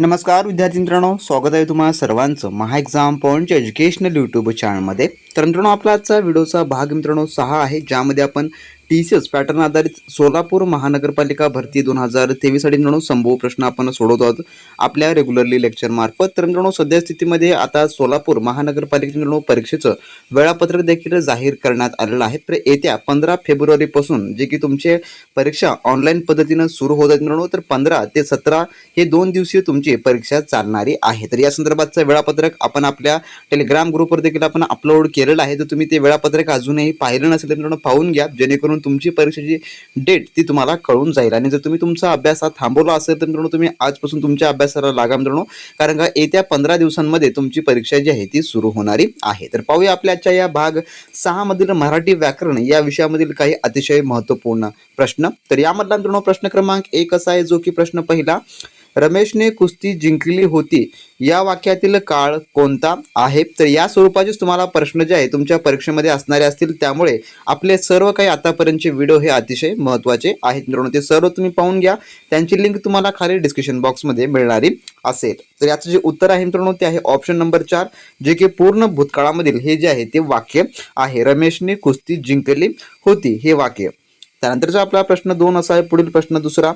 नमस्कार विद्यार्थी मित्रांनो स्वागत आहे तुम्हाला सर्वांचं महा एक्झाम पॉईंटच्या एज्युकेशनल यूट्यूब चॅनलमध्ये तर मित्रांनो आपला आजचा व्हिडिओचा भाग मित्रांनो सहा आहे ज्यामध्ये आपण टी सी एस पॅटर्न आधारित सोलापूर महानगरपालिका भरती दोन हजार तेवीससाठी मित्रांनो संभव प्रश्न आपण सोडवतो आहोत. आपल्या रेग्युलरली लेक्चर मार्फत. तर मित्रांनो सध्या स्थितीमध्ये आता सोलापूर महानगरपालिकेचे मित्रांनो परीक्षेचं वेळापत्रक देखील जाहीर करण्यात आलेलं आहे. तर येत्या पंधरा फेब्रुवारीपासून जे की तुमचे परीक्षा ऑनलाईन पद्धतीनं सुरू होत आहेत मित्रांनो तर पंधरा ते सतरा हे दोन दिवसीय तुमची परीक्षा चालणारी आहे. तर या संदर्भातचं वेळापत्रक आपण आपल्या टेलिग्राम ग्रुपवर देखील आपण अपलोड केलेलं आहे. तर तुम्ही ते वेळापत्रक अजूनही पाहिलं नसेल तर मित्रांनो पाहून घ्या. जेणेकरून तुमची परीक्षेची डेट ती तुम्हाला कळून जाईल. आणि जर तुम्ही तुमचा अभ्यास हा थांबवला असेल तर मित्रांनो तुम्ही आजपासून तुमच्या अभ्यासाला लागा मित्रांनो. कारण का येत्या पंधरा दिवसांमध्ये तुमची परीक्षा जी आहे ती सुरू होणारी आहे. तर पाहूया आपल्या आजच्या या भाग सहामधील मराठी व्याकरण या विषयामधील काही अतिशय महत्त्वपूर्ण प्रश्न. तर यामधला मित्रांनो प्रश्न क्रमांक एक असा आहे जो की प्रश्न पहिला रमेशने कुस्ती जिंकली होती. या वाक्यातील काळ कोणता आहे? तर या स्वरूपाचेच तुम्हाला प्रश्न जे आहे तुमच्या परीक्षेमध्ये असणारे असतील. त्यामुळे आपले सर्व काही आतापर्यंतचे व्हिडिओ हे अतिशय महत्त्वाचे आहेत मित्रांनो. ते सर्व तुम्ही पाहून घ्या. त्यांची लिंक तुम्हाला खाली डिस्क्रिप्शन बॉक्समध्ये मिळणारी असेल. तर याचं जे उत्तर आहे मित्रांनो ते आहे ऑप्शन नंबर चार जे की पूर्ण भूतकाळामधील हे जे आहे ते वाक्य आहे. रमेशने कुस्ती जिंकली होती हे वाक्य. त्यानंतरचा आपला प्रश्न दोन असा आहे पुढील प्रश्न दुसरा.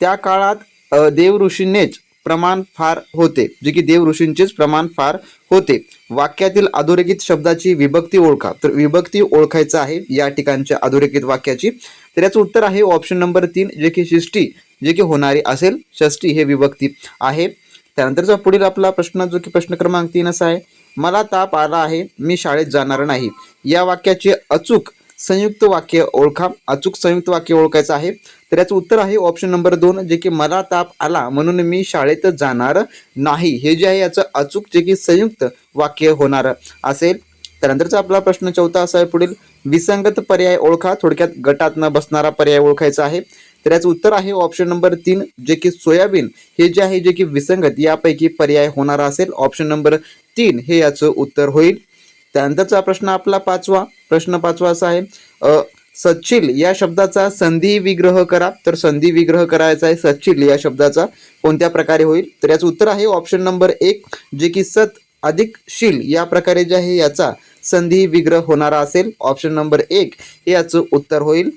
त्या काळात देव ऋषींनेच प्रमाण फार होते. जे की देव ऋषींचेच प्रमाण फार होते. वाक्यातील अधोरेखित शब्दाची विभक्ती ओळखा. तर विभक्ती ओळखायचं आहे या ठिकाणच्या अधोरेखित वाक्याची. तर याचं उत्तर आहे ऑप्शन नंबर तीन जे की शिष्टी जे की होणारी असेल षष्टी हे विभक्ती आहे. त्यानंतरचा पुढील आपला प्रश्न जो की प्रश्न क्रमांक तीन असा आहे मला ताप आला आहे मी शाळेत जाणार नाही. या वाक्याचे अचूक संयुक्त वाक्य ओळखा. अचूक संयुक्त वाक्य ओळखायचं आहे. तर याचं उत्तर आहे ऑप्शन नंबर दोन जे की मला ताप आला म्हणून मी शाळेत जाणार नाही. हे जे आहे याचं अचूक जे की संयुक्त वाक्य होणार असेल. त्यानंतरचा आपला प्रश्न चौथा असा आहे पुढील. विसंगत पर्याय ओळखा. थोडक्यात गटात न बसणारा पर्याय ओळखायचा आहे. तर याचं उत्तर आहे ऑप्शन नंबर तीन जे की सोयाबीन. हे जे आहे जे की विसंगत यापैकी पर्याय होणार असेल. ऑप्शन नंबर तीन हे याचं उत्तर होईल. त्यानंतरचा प्रश्न आपला पाचवा प्रश्न पाचवा असा आहे सचिल सच्चिल या शब्दाचा संधी विग्रह करा. तर संधी विग्रह करायचा आहे सच्चिल या शब्दाचा. कोणत्या प्रकारे होईल? तर याचं उत्तर आहे ऑप्शन नंबर एक जे की सत अधिक शील या प्रकारे जे आहे याचा संधी विग्रह होणारा असेल. ऑप्शन नंबर एक हे याचं उत्तर होईल.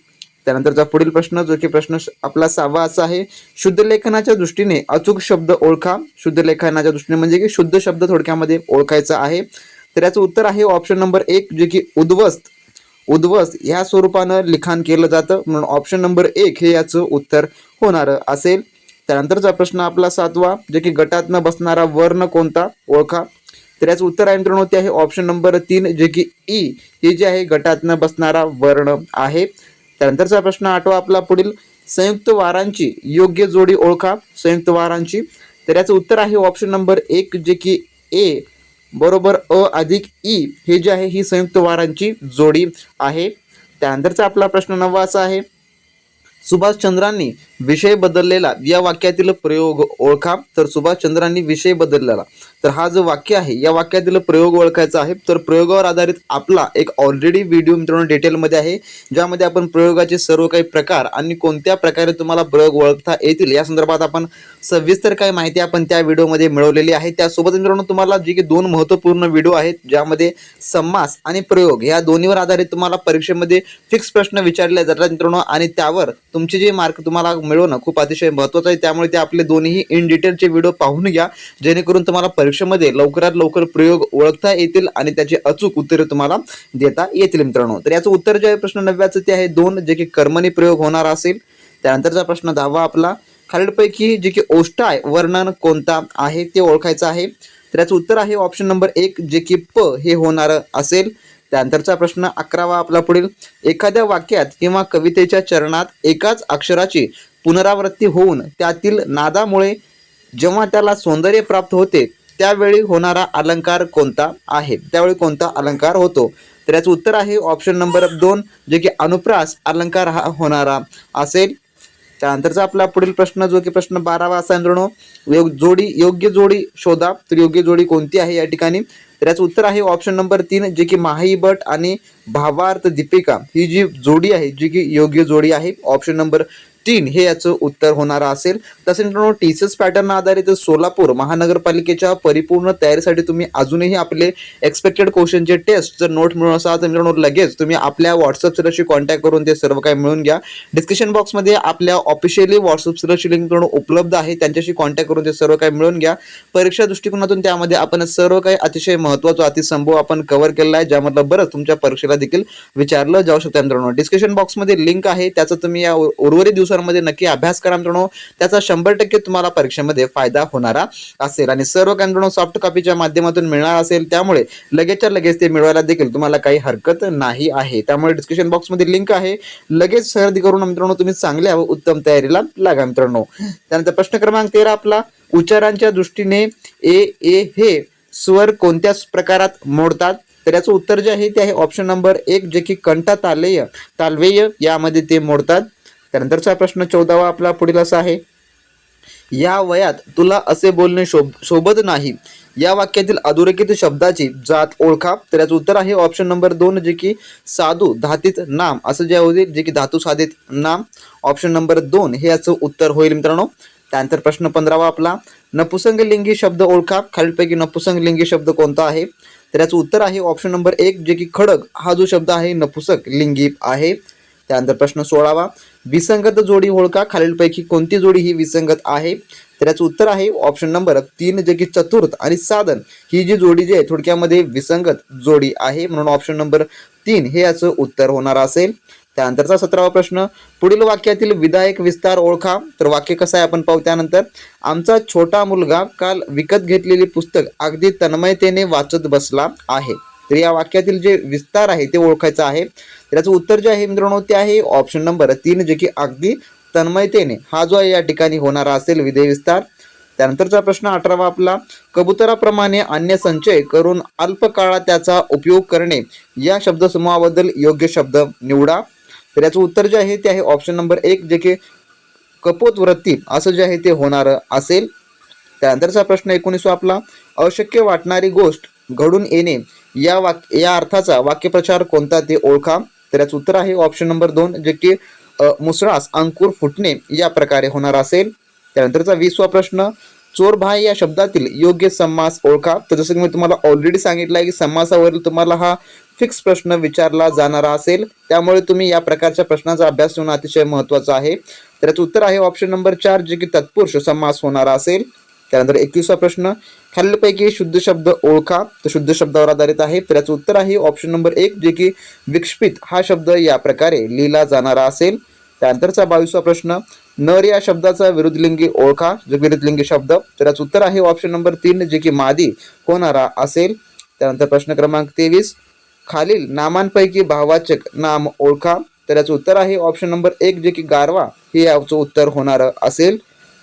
त्यानंतरचा पुढील प्रश्न जो की प्रश्न आपला सहावा असा आहे शुद्ध लेखनाच्या दृष्टीने अचूक शब्द ओळखा. शुद्ध लेखनाच्या दृष्टीने म्हणजे की शुद्ध शब्द थोडक्यामध्ये ओळखायचा आहे. तर याचं उत्तर आहे ऑप्शन नंबर एक जे की उद्वस्त उद्वस्त ह्या स्वरूपानं लिखाण केलं जातं. म्हणून ऑप्शन नंबर एक हे याचं उत्तर होणारं असेल. त्यानंतरचा प्रश्न आपला सातवा जे की गटात न बसणारा वर्ण कोणता? ओळखा. तर याचं उत्तर आहे मित्रांनो ते आहे ऑप्शन नंबर तीन जे की ई. हे जे आहे गटात न बसणारा वर्ण आहे. त्यानंतरचा प्रश्न आठवा आपला पुढील. संयुक्त वारांची योग्य जोडी ओळखा. संयुक्त वारांची. तर याचं उत्तर आहे ऑप्शन नंबर एक जे की ए. बरोबर अ अधिक ई हे जे आहे ही संयुक्त वारांची जोडी आहे. त्यानंतरचा आपला प्रश्न नववा असा आहे सुभाषचंद्रांनी विषय बदललेला या वाक्यातील प्रयोग ओळखा. तर सुभाषचंद्रांनी विषय बदललेला. तर हा जो वाक्य आहे या वाक्यातील प्रयोग ओळखायचा आहे. तर प्रयोगावर आधारित आपला एक ऑलरेडी व्हिडिओ मित्रांनो डिटेलमध्ये आहे ज्यामध्ये आपण प्रयोगाचे सर्व काही प्रकार आणि कोणत्या प्रकारे तुम्हाला प्रयोग ओळखता येतील या संदर्भात आपण सविस्तर काही माहिती आपण त्या व्हिडिओमध्ये मिळवलेली आहे. त्यासोबत मित्रांनो तुम्हाला जी की दोन महत्त्वपूर्ण व्हिडिओ आहेत ज्यामध्ये समास आणि प्रयोग या दोन्हीवर आधारित तुम्हाला परीक्षेमध्ये फिक्स प्रश्न विचारले जातात मित्रांनो. आणि त्यावर तुमचे जे मार्क तुम्हाला मिळवणं खूप अतिशय महत्त्वाचं आहे. त्यामुळे ते आपले दोन्ही इन डिटेलचे व्हिडिओ पाहून घ्या. जेणेकरून तुम्हाला परीक्षेमध्ये लवकरात लवकर प्रयोग ओळखता येतील आणि त्याची अचूक उत्तरे तुम्हाला देता येतील मित्रांनो. तर याचं उत्तर जे आहे प्रश्न नव्याचं ते आहे दोन जे की कर्मणी प्रयोग होणार असेल. त्यानंतरचा प्रश्न दहावा आपला. खालीलपैकी जे की ओष्टाय वर्णन कोणता आहे ते ओळखायचं आहे. तर याचं उत्तर आहे ऑप्शन नंबर एक जे की प हे होणार असेल. त्यानंतरचा प्रश्न अकरावा आपला पुढील. एखाद्या वाक्यात किंवा कवितेच्या चरणात एकाच अक्षराची पुनरावृत्ती होऊन त्यातील नादामुळे जेव्हा त्याला सौंदर्य प्राप्त होते त्यावेळी होणारा अलंकार कोणता आहे? त्यावेळी कोणता अलंकार होतो? तर याचं उत्तर आहे ऑप्शन नंबर दोन जे की अनुप्रास अलंकार हा होणारा असेल. त्यानंतरचा आपला पुढील प्रश्न जो की प्रश्न बारावा असा मित्रांनो योग जोडी योग्य जोडी शोधा. तर योग्य जोडी कोणती आहे या ठिकाणी? तर याचं उत्तर आहे ऑप्शन नंबर तीन जे की माही भट आणि भावार्थ दीपिका. ही जी जोडी आहे जी की योग्य जोडी आहे ऑप्शन नंबर तीन हे याचं उत्तर होणार असेल. तसेच मित्रांनो टी सी एस पॅटर्न आधारित सोलापूर महानगरपालिकेच्या परिपूर्ण तयारीसाठी तुम्ही अजूनही आपले एक्सपेक्टेड क्वेश्चनचे टेस्ट जर नोट मिळून असाल तर मित्रांनो लगेच तुम्ही आपल्या व्हॉट्सअप सिलरशी कॉन्टॅक्ट करून ते सर्व काही मिळून घ्या. डिस्क्रिप्शन बॉक्समध्ये आपल्या ऑफिशियली व्हॉट्सअप सिलरची लिंक मित्रांनो उपलब्ध आहे. त्यांच्याशी कॉन्टॅक्ट करून ते सर्व काही मिळून घ्या. परीक्षा दृष्टिकोनातून त्यामध्ये आपण सर्व काही अतिशय महत्त्वाचा अतिसंभव आपण कव्हर केलेला आहे ज्यामधलं बरंच तुमच्या परीक्षेला देखील विचारलं जाऊ शकतं मित्रांनो. डिस्क्रिप्शन बॉक्समध्ये लिंक आहे. त्याचा तुम्ही या उर्वरित उर्वरित सरमध्ये नक्की अभ्यास करा मित्रांनो. त्याचा शंभर टक्के तुम्हाला परीक्षेमध्ये फायदा होणारा असेल. आणि सर्व काय मित्रांनो सॉफ्ट कॉपीच्या माध्यमातून मिळणार असेल त्यामुळे लगेचच्या लगेच ते मिळवायला देखील तुम्हाला काही हरकत नाही आहे. त्यामुळे डिस्क्रिप्शन बॉक्समध्ये लिंक आहे. लगेच खरेदी करून मित्रांनो तुम्ही चांगल्या व उत्तम तयारीला लागा मित्रांनो. त्यानंतर प्रश्न क्रमांक तेरा आपला उच्चारांच्या दृष्टीने ए ए हे स्वर कोणत्या प्रकारात मोडतात? तर याचं उत्तर जे आहे ते आहे ऑप्शन नंबर एक जे की कंठा तालेय तालवेय यामध्ये ते मोडतात. त्यानंतरचा प्रश्न चौदावा आपला पुढील असा आहे. या वयात तुला असे बोलणे शोभ शोभत नाही. या वाक्यातील अधोरेखित शब्दाची जात ओळखा. तर याचं उत्तर आहे ऑप्शन नंबर दोन जे की साधू धातीत नाम. असं जे होईल जे की धातू साधित नाम. ऑप्शन नंबर दोन हे याचं उत्तर होईल मित्रांनो. त्यानंतर प्रश्न पंधरावा आपला. नपुसंगलिंगी शब्द ओळखा. खालीलपैकी नपुसंगलिंगी शब्द कोणता आहे? तर याचं उत्तर आहे ऑप्शन नंबर एक जे की खडक हा जो शब्द आहे नपुसक लिंगी आहे. त्यानंतर प्रश्न सोळावा. विसंगत जोडी ओळखा. खालीलपैकी कोणती जोडी ही विसंगत आहे? तर याचं उत्तर आहे ऑप्शन नंबर तीन जे की चतुर्थ आणि साधन. ही जी जोडी जी आहे थोडक्यामध्ये विसंगत जोडी आहे. म्हणून ऑप्शन नंबर तीन हे याचं उत्तर होणार असेल. त्यानंतरचा सतरावा प्रश्न पुढील वाक्यातील विधायक विस्तार ओळखा. तर वाक्य कसं आहे आपण पाहू त्यानंतर. आमचा छोटा मुलगा काल विकत घेतलेली पुस्तक अगदी तन्मयतेने वाचत बसला आहे. तर या वाक्यातील जे विस्तार आहे ते ओळखायचं आहे. तर याचं उत्तर जे आहे मित्रांनो ते आहे ऑप्शन नंबर तीन जे की अगदी तन्मयतेने हा जो आहे या ठिकाणी होणारा असेल विधेय विस्तार. त्यानंतरचा प्रश्न अठरावा आपला कबुतराप्रमाणे अन्य संचय करून अल्प काळात त्याचा उपयोग करणे या शब्दसमूहाबद्दल योग्य शब्द निवडा. तर याचं उत्तर जे आहे ते आहे ऑप्शन नंबर एक जे की कपोत वृत्ती असं जे आहे ते होणारं असेल. त्यानंतरचा प्रश्न एकोणीसवा आपला अशक्य वाटणारी गोष्ट घडून येणे. या वाक्य या अर्थाचा वाक्यप्रचार कोणता ते ओळखा. तर याचं उत्तर आहे ऑप्शन नंबर दोन जे की मुसळास अंकुर फुटणे या प्रकारे होणार असेल. त्यानंतरचा वीसवा प्रश्न चोरभाय या शब्दातील योग्य समास ओळखा. तर जसं की मी तुम्हाला ऑलरेडी सांगितलं आहे की समासावरील तुम्हाला हा फिक्स प्रश्न विचारला जाणारा असेल. त्यामुळे तुम्ही या प्रकारच्या प्रश्नाचा अभ्यास होणं अतिशय महत्त्वाचा आहे. तर याचं उत्तर आहे ऑप्शन नंबर चार जे की तत्पुरुष समास होणारा असेल. त्यानंतर एकवीसवा प्रश्न खालीलपैकी शुद्ध शब्द ओळखा. तर शुद्ध शब्दावर आधारित आहे. तर याचं उत्तर आहे ऑप्शन नंबर एक जे की विक्षपित. हा शब्द या प्रकारे लिहिला जाणारा असेल. त्यानंतरचा बावीसवा प्रश्न नर या शब्दाचा विरुद्धलिंगी ओळखा. जो विरुद्धलिंगी शब्द. तर याचं उत्तर आहे ऑप्शन नंबर तीन जे की मादी होणारा असेल. त्यानंतर प्रश्न क्रमांक तेवीस खालील नामांपैकी भाववाचक नाम ओळखा. तर याचं उत्तर आहे ऑप्शन नंबर एक जे की गारवा. हे याचं उत्तर होणारं असेल.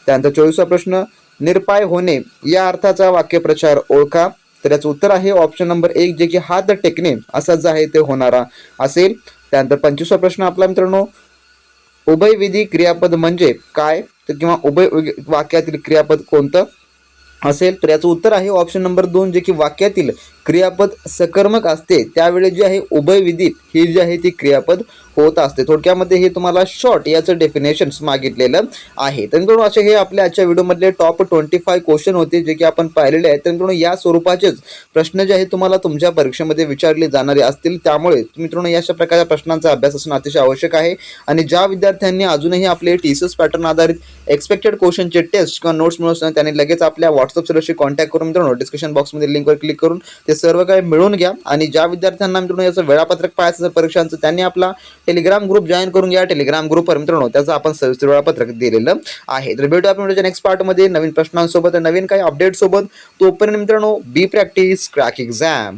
त्यानंतर चोवीसवा प्रश्न निरपाय होणे या अर्थाचा वाक्यप्रचार ओळखा. तर याचं उत्तर आहे ऑप्शन नंबर एक जे की हात टेकणे असा जे आहे ते होणारा असेल. त्यानंतर पंचवीसवा प्रश्न आपला मित्रांनो उभयविधी क्रियापद म्हणजे काय? तर किंवा उभय वाक्यातील क्रियापद कोणतं असेल? तर याचं उत्तर आहे ऑप्शन नंबर दोन जे की वाक्यातील क्रियापद सकर्मक असते त्यावेळी जे आहे उभयविधित ही जी आहे ती क्रियापद होत असते. थोडक्यामध्ये हे तुम्हाला शॉर्ट याचं डेफिनेशन्स मागितलेलं आहे. तर मित्रांनो असे हे आपल्या आजच्या व्हिडिओमधले टॉप ट्वेंटी फाय क्वेश्चन होते जे की आपण पाहिलेले आहेत. तर मित्रांनो या स्वरूपाचेच प्रश्न जे आहेत तुम्हाला तुमच्या परीक्षेमध्ये विचारले जाणारे असतील. त्यामुळे मित्रांनो या अशा प्रकारच्या प्रश्नांचा अभ्यास असणं अतिशय आवश्यक आहे. आणि ज्या विद्यार्थ्यांनी अजूनही आपले टी सी एस पॅटर्न आधारित एक्सपेक्टेड क्वेश्चनचे टेस्ट किंवा नोट्स मिळवत त्यांनी लगेच आपल्या व्हॉट्सअप सर्वशी कॉन्टॅक्ट करून मित्रांनो डिस्क्रिप्शन बॉक्समध्ये लिंकवर क्लिक करून ते सर्व काही मिळून घ्या. आणि ज्या विद्यार्थ्यांना मित्रांनो याचं वेळापत्रक पाहायचं असेल परीक्षांचं त्यांनी आपला टेलिग्राम ग्रुप जॉईन करून घ्या. टेलिग्राम ग्रुपवर मित्रांनो त्याचं आपण सविस्तर वेळापत्रक दिलेलं आहे. तर भेटू आपण नेक्स्ट पार्टमध्ये नवीन प्रश्नांसोबत नवीन काही अपडेट सोबत. तोपर्यंत मित्रांनो बी प्रॅक्टिस क्रॅक एक्झाम